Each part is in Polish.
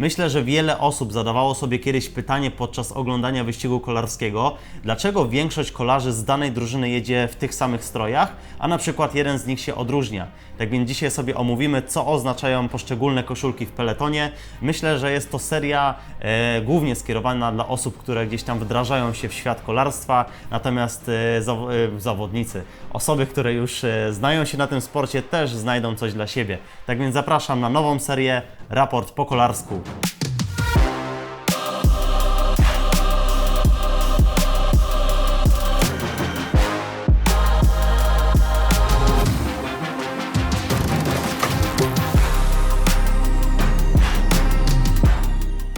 Myślę, że wiele osób zadawało sobie kiedyś pytanie podczas oglądania wyścigu kolarskiego, dlaczego większość kolarzy z danej drużyny jedzie w tych samych strojach, a na przykład jeden z nich się odróżnia. Tak więc dzisiaj sobie omówimy, co oznaczają poszczególne koszulki w peletonie. Myślę, że jest to seria e, głównie skierowana dla osób, które gdzieś tam wdrażają się w świat kolarstwa, natomiast e, zaw- e, zawodnicy, osoby, które już e, znają się na tym sporcie, też znajdą coś dla siebie. Tak więc zapraszam na nową serię Raport po kolarsku.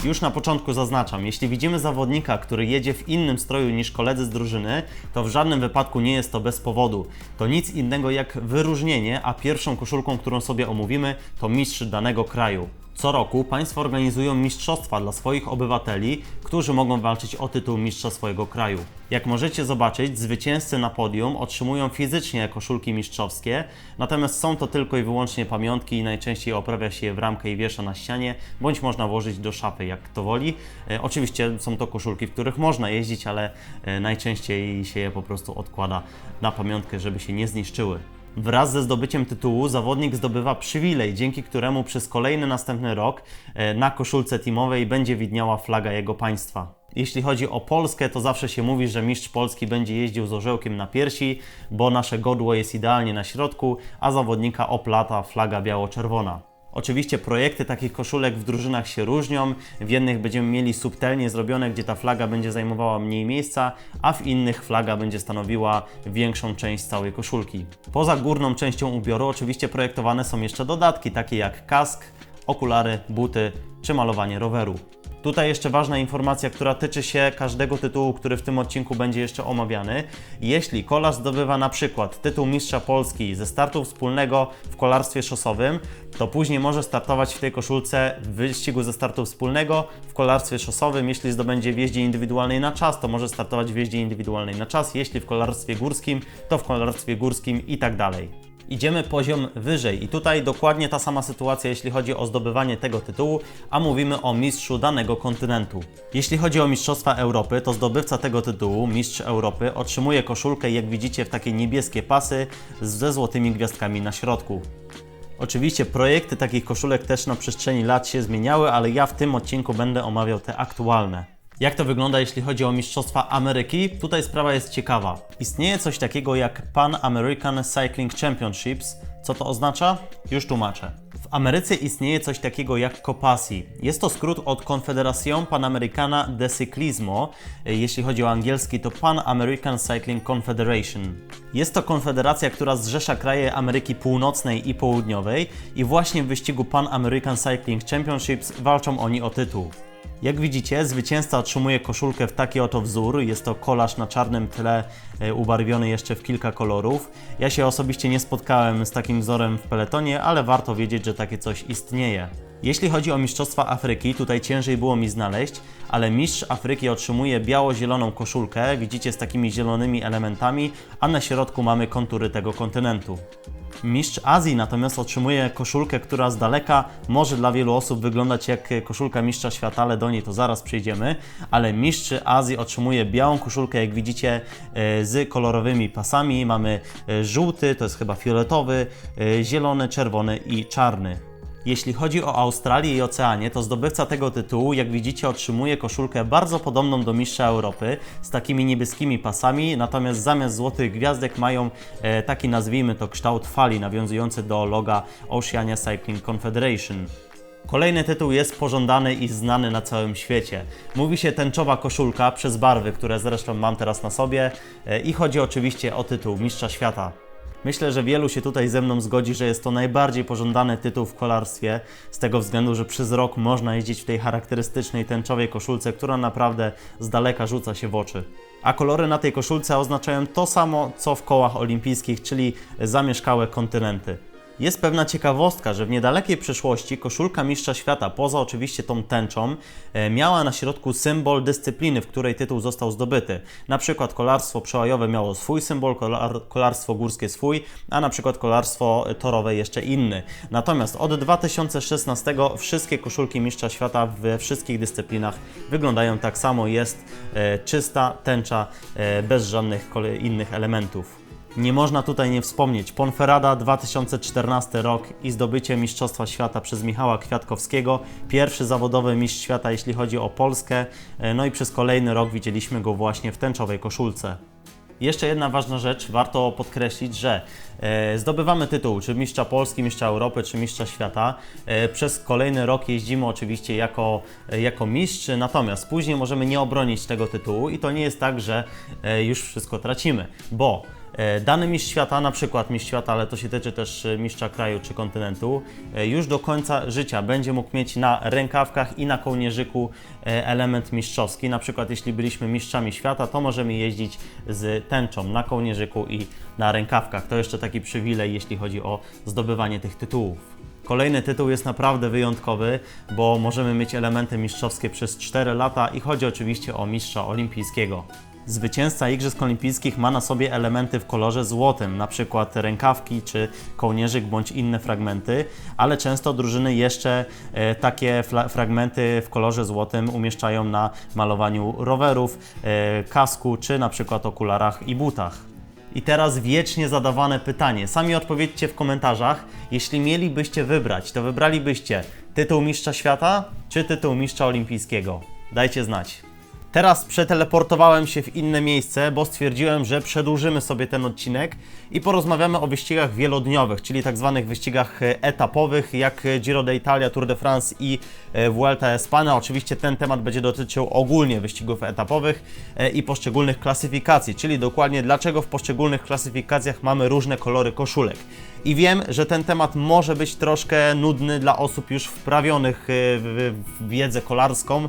Już na początku zaznaczam, jeśli widzimy zawodnika, który jedzie w innym stroju niż koledzy z drużyny, to w żadnym wypadku nie jest to bez powodu. To nic innego jak wyróżnienie, a pierwszą koszulką, którą sobie omówimy, to mistrz danego kraju. Co roku państwo organizują mistrzostwa dla swoich obywateli, którzy mogą walczyć o tytuł mistrza swojego kraju. Jak możecie zobaczyć, zwycięzcy na podium otrzymują fizycznie koszulki mistrzowskie, natomiast są to tylko i wyłącznie pamiątki i najczęściej oprawia się je w ramkę i wiesza na ścianie, bądź można włożyć do szafy, jak kto woli. E, oczywiście są to koszulki, w których można jeździć, ale e, najczęściej się je po prostu odkłada na pamiątkę, żeby się nie zniszczyły. Wraz ze zdobyciem tytułu zawodnik zdobywa przywilej, dzięki któremu przez kolejny następny rok e, na koszulce teamowej będzie widniała flaga jego państwa. Jeśli chodzi o Polskę, to zawsze się mówi, że mistrz Polski będzie jeździł z orzełkiem na piersi, bo nasze godło jest idealnie na środku, a zawodnika oplata flaga biało-czerwona. Oczywiście projekty takich koszulek w drużynach się różnią. W jednych będziemy mieli subtelnie zrobione, gdzie ta flaga będzie zajmowała mniej miejsca, a w innych flaga będzie stanowiła większą część całej koszulki. Poza górną częścią ubioru oczywiście projektowane są jeszcze dodatki, takie jak kask, okulary, buty czy malowanie roweru. Tutaj jeszcze ważna informacja, która tyczy się każdego tytułu, który w tym odcinku będzie jeszcze omawiany. Jeśli kolarz zdobywa na przykład tytuł mistrza Polski ze startu wspólnego w kolarstwie szosowym, to później może startować w tej koszulce w wyścigu ze startu wspólnego w kolarstwie szosowym. Jeśli zdobędzie w jeździe indywidualnej na czas, to może startować w jeździe indywidualnej na czas. Jeśli w kolarstwie górskim, to w kolarstwie górskim i tak dalej idziemy poziom wyżej. I tutaj dokładnie ta sama sytuacja, jeśli chodzi o zdobywanie tego tytułu, a mówimy o mistrzu danego kontynentu. Jeśli chodzi o Mistrzostwa Europy, to zdobywca tego tytułu, mistrz Europy, otrzymuje koszulkę, jak widzicie, w takie niebieskie pasy ze złotymi gwiazdkami na środku. Oczywiście projekty takich koszulek też na przestrzeni lat się zmieniały, ale ja w tym odcinku będę omawiał te aktualne. Jak to wygląda, jeśli chodzi o Mistrzostwa Ameryki? Tutaj sprawa jest ciekawa. Istnieje coś takiego jak Pan American Cycling Championships. Co to oznacza? Już tłumaczę. W Ameryce istnieje coś takiego jak COPASI. Jest to skrót od Confederación Panamericana de Ciclismo. Jeśli chodzi o angielski, to Pan American Cycling Confederation. Jest to konfederacja, która zrzesza kraje Ameryki Północnej i Południowej i właśnie w wyścigu Pan American Cycling Championships walczą oni o tytuł. Jak widzicie, zwycięzca otrzymuje koszulkę w taki oto wzór. Jest to kolaż na czarnym tle, e, ubarwiony jeszcze w kilka kolorów. Ja się osobiście nie spotkałem z takim wzorem w peletonie, ale warto wiedzieć, że takie coś istnieje. Jeśli chodzi o Mistrzostwa Afryki, tutaj ciężej było mi znaleźć, ale mistrz Afryki otrzymuje biało-zieloną koszulkę, widzicie z takimi zielonymi elementami, a na środku mamy kontury tego kontynentu. Mistrz Azji natomiast otrzymuje koszulkę, która z daleka może dla wielu osób wyglądać jak koszulka mistrza świata, ale do niej to zaraz przejdziemy. Ale mistrz Azji otrzymuje białą koszulkę, jak widzicie, e, z kolorowymi pasami. Mamy e, żółty, to jest chyba fioletowy, e, zielony, czerwony i czarny. Jeśli chodzi o Australię i Oceanię, to zdobywca tego tytułu, jak widzicie, otrzymuje koszulkę bardzo podobną do mistrza Europy, z takimi niebieskimi pasami, natomiast zamiast złotych gwiazdek mają e, taki, nazwijmy to, kształt fali, nawiązujący do loga Oceania Cycling Confederation. Kolejny tytuł jest pożądany i znany na całym świecie. Mówi się tęczowa koszulka przez barwy, które zresztą mam teraz na sobie e, i chodzi oczywiście o tytuł Mistrza Świata. Myślę, że wielu się tutaj ze mną zgodzi, że jest to najbardziej pożądany tytuł w kolarstwie, z tego względu, że przez rok można jeździć w tej charakterystycznej tęczowej koszulce, która naprawdę z daleka rzuca się w oczy. A kolory na tej koszulce oznaczają to samo, co w kołach olimpijskich, czyli zamieszkałe kontynenty. Jest pewna ciekawostka, że w niedalekiej przeszłości koszulka Mistrza Świata, poza oczywiście tą tęczą, e, miała na środku symbol dyscypliny, w której tytuł został zdobyty. Na przykład kolarstwo przełajowe miało swój symbol, kolar, kolarstwo górskie swój, a na przykład kolarstwo torowe jeszcze inny. Natomiast od 2016 wszystkie koszulki Mistrza Świata we wszystkich dyscyplinach wyglądają tak samo. Jest e, czysta tęcza e, bez żadnych innych elementów. Nie można tutaj nie wspomnieć Ponferrada 2014 rok i zdobycie Mistrzostwa Świata przez Michała Kwiatkowskiego, pierwszy zawodowy mistrz świata jeśli chodzi o Polskę, e, no i przez kolejny rok widzieliśmy go właśnie w tęczowej koszulce. Jeszcze jedna ważna rzecz, warto podkreślić, że e, zdobywamy tytuł czy mistrza Polski, mistrza Europy, czy mistrza świata. E, przez kolejny rok jeździmy oczywiście jako, jako mistrz, natomiast później możemy nie obronić tego tytułu i to nie jest tak, że już wszystko tracimy, bo Dany mistrz świata, na przykład mistrz świata, ale to się tyczy też e, mistrza kraju czy kontynentu, e, już do końca życia będzie mógł mieć na rękawkach i na kołnierzyku e, element mistrzowski. Na przykład jeśli byliśmy mistrzami świata, to możemy jeździć z tęczą na kołnierzyku i na rękawkach. To jeszcze taki przywilej, jeśli chodzi o zdobywanie tych tytułów. Kolejny tytuł jest naprawdę wyjątkowy, bo możemy mieć elementy mistrzowskie przez 4 lata i chodzi oczywiście o mistrza olimpijskiego. Zwycięzca Igrzysk Olimpijskich ma na sobie elementy w kolorze złotym, przykład rękawki czy kołnierzyk bądź inne fragmenty, ale często drużyny jeszcze e, takie fragmenty w kolorze złotym umieszczają na malowaniu rowerów, e, kasku czy przykład okularach i butach. I teraz wiecznie zadawane pytanie. Sami odpowiedzcie w komentarzach. Jeśli mielibyście wybrać, to wybralibyście tytuł Mistrza Świata czy tytuł Mistrza Olimpijskiego? Dajcie znać. Teraz przeteleportowałem się w inne miejsce, bo stwierdziłem, że przedłużymy sobie ten odcinek i porozmawiamy o wyścigach wielodniowych, czyli tak zwanych wyścigach e, etapowych, jak Giro d'Italia, Tour de France i e, Vuelta a España. Oczywiście ten temat będzie dotyczył ogólnie wyścigów etapowych e, i poszczególnych klasyfikacji, czyli dokładnie dlaczego w poszczególnych klasyfikacjach mamy różne kolory koszulek. I wiem, że ten temat może być troszkę nudny dla osób już wprawionych e, w wiedzę kolarską, e,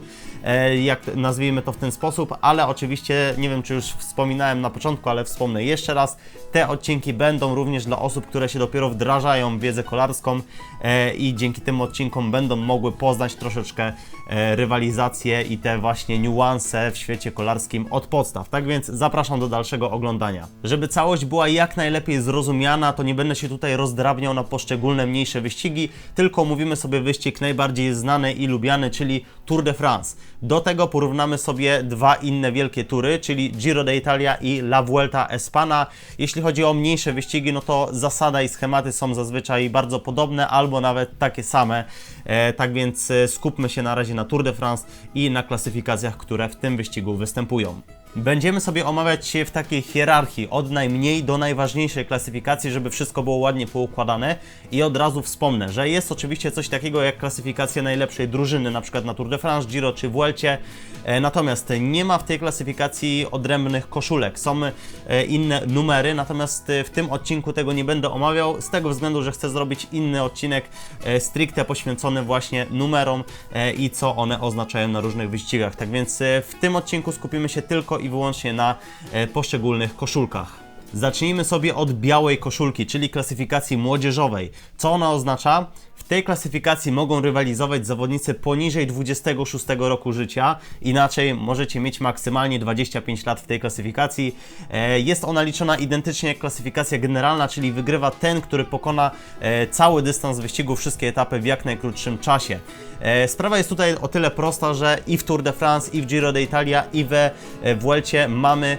jak nazwijmy to w ten sposób, ale oczywiście nie wiem, czy już wspominałem na początku, ale wspomnę jeszcze raz. Te odcinki będą również dla osób, które się dopiero wdrażają w wiedzę kolarską e, i dzięki tym odcinkom będą mogły poznać troszeczkę e, rywalizację i te właśnie niuanse w świecie kolarskim od podstaw. Tak więc zapraszam do dalszego oglądania. Żeby całość była jak najlepiej zrozumiana, to nie będę się tutaj rozdrabniał na poszczególne mniejsze wyścigi, tylko mówimy sobie wyścig najbardziej znany i lubiany, czyli Tour de France. Do tego porównamy sobie dwa inne wielkie tury, czyli Giro d'Italia i La Vuelta a España. Jeśli chodzi o mniejsze wyścigi, no to zasada i schematy są zazwyczaj bardzo podobne, albo nawet takie same. E, tak więc e, skupmy się na razie na Tour de France i na klasyfikacjach, które w tym wyścigu występują. Będziemy sobie omawiać się w takiej hierarchii od najmniej do najważniejszej klasyfikacji, żeby wszystko było ładnie poukładane. I od razu wspomnę, że jest oczywiście coś takiego jak klasyfikacja najlepszej drużyny, na przykład na Tour de France, Giro czy Vuelcie, e, natomiast nie ma w tej klasyfikacji odrębnych koszulek, są e, inne numery, natomiast e, w tym odcinku tego nie będę omawiał z tego względu, że chcę zrobić inny odcinek stricte poświęcony właśnie numerom i co one oznaczają na różnych wyścigach. Tak więc w tym odcinku skupimy się tylko i wyłącznie na e, poszczególnych koszulkach. Zacznijmy sobie od białej koszulki, czyli klasyfikacji młodzieżowej. Co ona oznacza? W tej klasyfikacji mogą rywalizować zawodnicy poniżej 26 roku życia, inaczej możecie mieć maksymalnie 25 lat w tej klasyfikacji. E, Jest ona liczona identycznie jak klasyfikacja generalna, czyli wygrywa ten, który pokona e, cały dystans wyścigu, wszystkie etapy w jak najkrótszym czasie. E, Sprawa jest tutaj o tyle prosta, że i w Tour de France, i w Giro d'Italia, i we Vuelcie mamy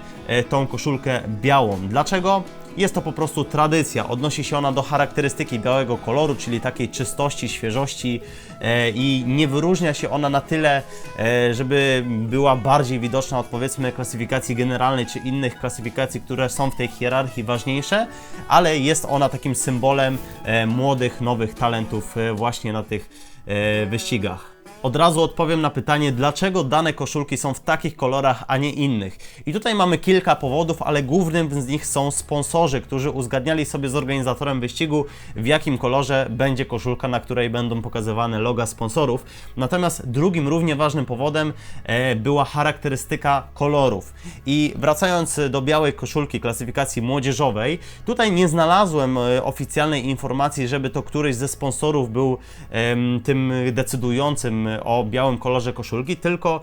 tą koszulkę białą. Dlaczego? Jest to po prostu tradycja. Odnosi się ona do charakterystyki białego koloru, czyli takiej czystości, świeżości e, i nie wyróżnia się ona na tyle, e, żeby była bardziej widoczna od powiedzmy klasyfikacji generalnej czy innych klasyfikacji, które są w tej hierarchii ważniejsze, ale jest ona takim symbolem e, młodych, nowych talentów e, właśnie na tych e, wyścigach. Od razu odpowiem na pytanie, dlaczego dane koszulki są w takich kolorach, a nie innych. I tutaj mamy kilka powodów, ale głównym z nich są sponsorzy, którzy uzgadniali sobie z organizatorem wyścigu, w jakim kolorze będzie koszulka, na której będą pokazywane loga sponsorów. Natomiast drugim równie ważnym powodem e, była charakterystyka kolorów. I wracając do białej koszulki klasyfikacji młodzieżowej, tutaj nie znalazłem e, oficjalnej informacji, żeby to któryś ze sponsorów był tym decydującym o białym kolorze koszulki, tylko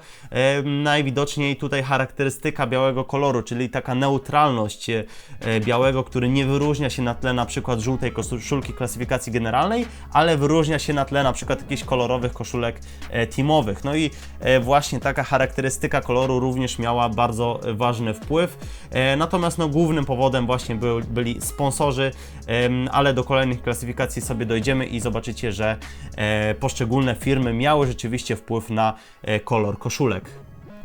najwidoczniej tutaj charakterystyka białego koloru, czyli taka neutralność e, białego, który nie wyróżnia się na tle na przykład żółtej koszulki klasyfikacji generalnej, ale wyróżnia się na tle na przykład jakichś kolorowych koszulek e, teamowych. No i e, właśnie taka charakterystyka koloru również miała bardzo ważny wpływ. Natomiast no, głównym powodem właśnie był, byli sponsorzy, ale do kolejnych klasyfikacji sobie dojdziemy i zobaczycie, że poszczególne firmy miały rzeczywiście wpływ na e, kolor koszulek.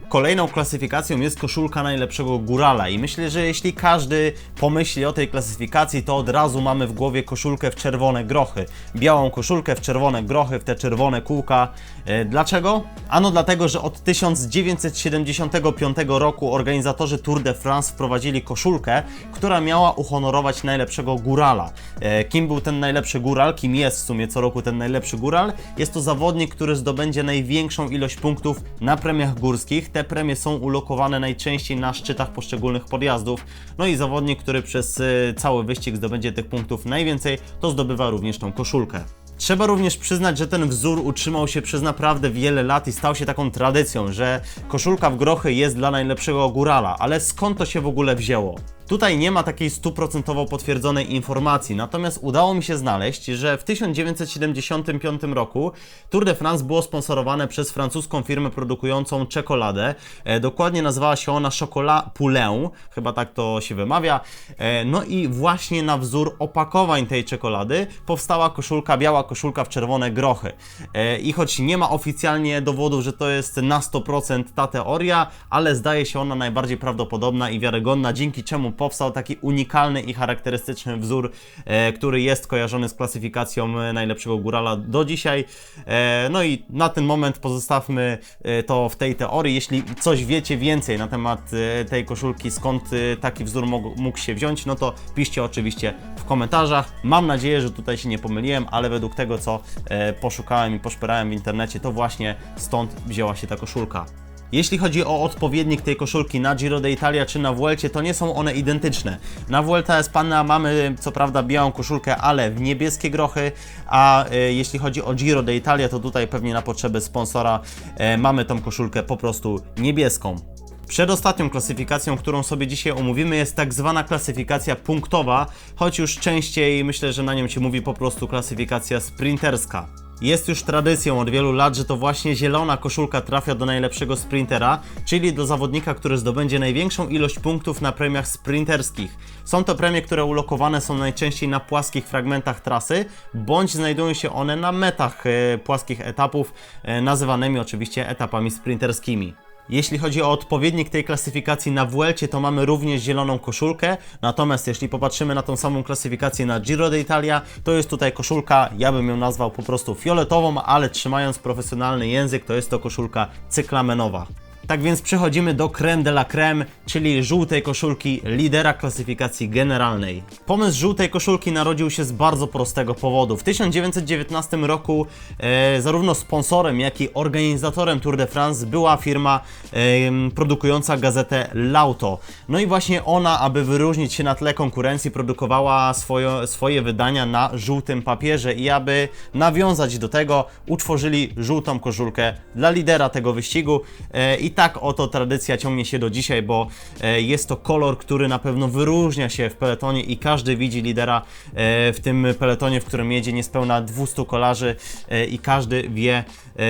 Kolejną klasyfikacją jest koszulka najlepszego górala i myślę, że jeśli każdy pomyśli o tej klasyfikacji, to od razu mamy w głowie koszulkę w czerwone grochy. Białą koszulkę w czerwone grochy, w te czerwone kółka. E, Dlaczego? Ano dlatego, że od 1975 roku organizatorzy Tour de France wprowadzili koszulkę, która miała uhonorować najlepszego górala. E, Kim był ten najlepszy góral? Kim jest w sumie co roku ten najlepszy góral? Jest to zawodnik, który zdobędzie największą ilość punktów na premiach górskich. Te premie są ulokowane najczęściej na szczytach poszczególnych podjazdów. No i zawodnik, który przez e, cały wyścig zdobędzie tych punktów najwięcej, to zdobywa również tą koszulkę. Trzeba również przyznać, że ten wzór utrzymał się przez naprawdę wiele lat i stał się taką tradycją, że koszulka w grochy jest dla najlepszego górala, ale skąd to się w ogóle wzięło? Tutaj nie ma takiej stuprocentowo potwierdzonej informacji, natomiast udało mi się znaleźć, że w 1975 roku Tour de France było sponsorowane przez francuską firmę produkującą czekoladę. E, dokładnie nazywała się ona Chocolat Poulain, chyba tak to się wymawia. E, no i właśnie na wzór opakowań tej czekolady powstała koszulka, biała koszulka w czerwone grochy. E, I choć nie ma oficjalnie dowodów, że to jest na 100% ta teoria, ale zdaje się ona najbardziej prawdopodobna i wiarygodna, dzięki czemu powstał taki unikalny i charakterystyczny wzór, e, który jest kojarzony z klasyfikacją e, najlepszego górala do dzisiaj. E, no i na ten moment pozostawmy to w tej teorii. Jeśli coś wiecie więcej na temat tej koszulki, skąd taki wzór mógł, się wziąć, no to piszcie oczywiście w komentarzach. Mam nadzieję, że tutaj się nie pomyliłem, ale według tego, co poszukałem i poszperałem w internecie, to właśnie stąd wzięła się ta koszulka. Jeśli chodzi o odpowiednik tej koszulki na Giro d'Italia czy na Vuelcie, to nie są one identyczne. Na Vuelta Espana mamy co prawda białą koszulkę, ale w niebieskie grochy, a e, jeśli chodzi o Giro d'Italia, to tutaj pewnie na potrzeby sponsora e, mamy tą koszulkę po prostu niebieską. Przedostatnią klasyfikacją, którą sobie dzisiaj omówimy, jest tak zwana klasyfikacja punktowa, choć już częściej myślę, że na nią się mówi po prostu klasyfikacja sprinterska. Jest już tradycją od wielu lat, że to właśnie zielona koszulka trafia do najlepszego sprintera, czyli do zawodnika, który zdobędzie największą ilość punktów na premiach sprinterskich. Są to premie, które ulokowane są najczęściej na płaskich fragmentach trasy, bądź znajdują się one na metach e, płaskich etapów, e, nazywanymi oczywiście etapami sprinterskimi. Jeśli chodzi o odpowiednik tej klasyfikacji na Vuelcie, to mamy również zieloną koszulkę, natomiast jeśli popatrzymy na tą samą klasyfikację na Giro d'Italia, to jest tutaj koszulka, ja bym ją nazwał po prostu fioletową, ale trzymając profesjonalny język, to jest to koszulka cyklamenowa. Tak więc przechodzimy do creme de la creme, czyli żółtej koszulki lidera klasyfikacji generalnej. Pomysł żółtej koszulki narodził się z bardzo prostego powodu. W 1919 roku e, zarówno sponsorem, jak i organizatorem Tour de France była firma e, produkująca gazetę Lauto. No i właśnie ona, aby wyróżnić się na tle konkurencji, produkowała swoje, swoje wydania na żółtym papierze i aby nawiązać do tego, utworzyli żółtą koszulkę dla lidera tego wyścigu e, i tak oto tradycja ciągnie się do dzisiaj, bo e, jest to kolor, który na pewno wyróżnia się w peletonie i każdy widzi lidera e, w tym peletonie, w którym jedzie niespełna 200 kolarzy e, i każdy wie,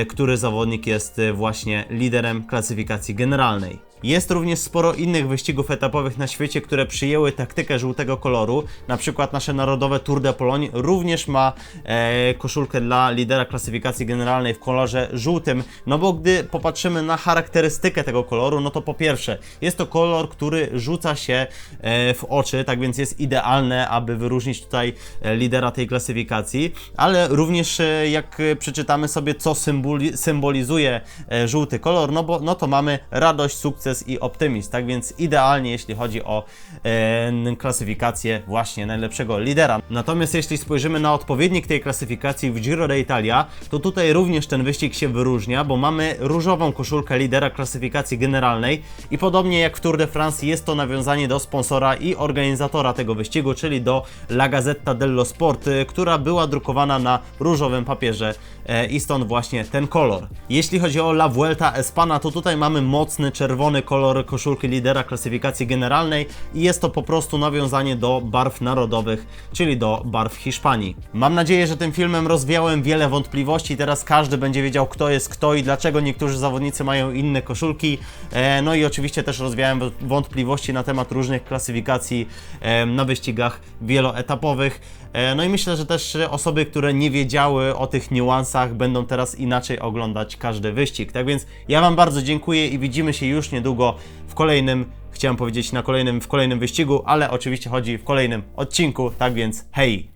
który zawodnik jest właśnie liderem klasyfikacji generalnej. Jest również sporo innych wyścigów etapowych na świecie, które przyjęły taktykę żółtego koloru. Na przykład nasze narodowe Tour de Pologne również ma e, koszulkę dla lidera klasyfikacji generalnej w kolorze żółtym. No bo gdy popatrzymy na charakterystykę tego koloru, no to po pierwsze, jest to kolor, który rzuca się e, w oczy, tak więc jest idealne, aby wyróżnić tutaj e, lidera tej klasyfikacji, ale również e, jak przeczytamy sobie, co symboli, symbolizuje e, żółty kolor, no bo no to mamy radość, sukces i optymizm, tak więc idealnie, jeśli chodzi o e, klasyfikację właśnie najlepszego lidera. Natomiast jeśli spojrzymy na odpowiednik tej klasyfikacji w Giro d'Italia, to tutaj również ten wyścig się wyróżnia, bo mamy różową koszulkę lidera klasyfikacji generalnej i podobnie jak w Tour de France jest to nawiązanie do sponsora i organizatora tego wyścigu, czyli do La Gazzetta dello Sport, y, która była drukowana na różowym papierze e, i stąd właśnie ten kolor. Jeśli chodzi o La Vuelta Espana, to tutaj mamy mocny czerwony kolor koszulki lidera klasyfikacji generalnej i jest to po prostu nawiązanie do barw narodowych, czyli do barw Hiszpanii. Mam nadzieję, że tym filmem rozwiałem wiele wątpliwości, teraz każdy będzie wiedział kto jest kto i dlaczego niektórzy zawodnicy mają inne koszulki. E, no i oczywiście też rozwiałem wątpliwości na temat różnych klasyfikacji e, na wyścigach wieloetapowych. E, No i myślę, że też osoby, które nie wiedziały o tych niuansach, będą teraz inaczej oglądać każdy wyścig. Tak więc ja Wam bardzo dziękuję i widzimy się już niedługo w kolejnym, chciałem powiedzieć na kolejnym, w kolejnym wyścigu, ale oczywiście chodzi w kolejnym odcinku. Tak więc hej!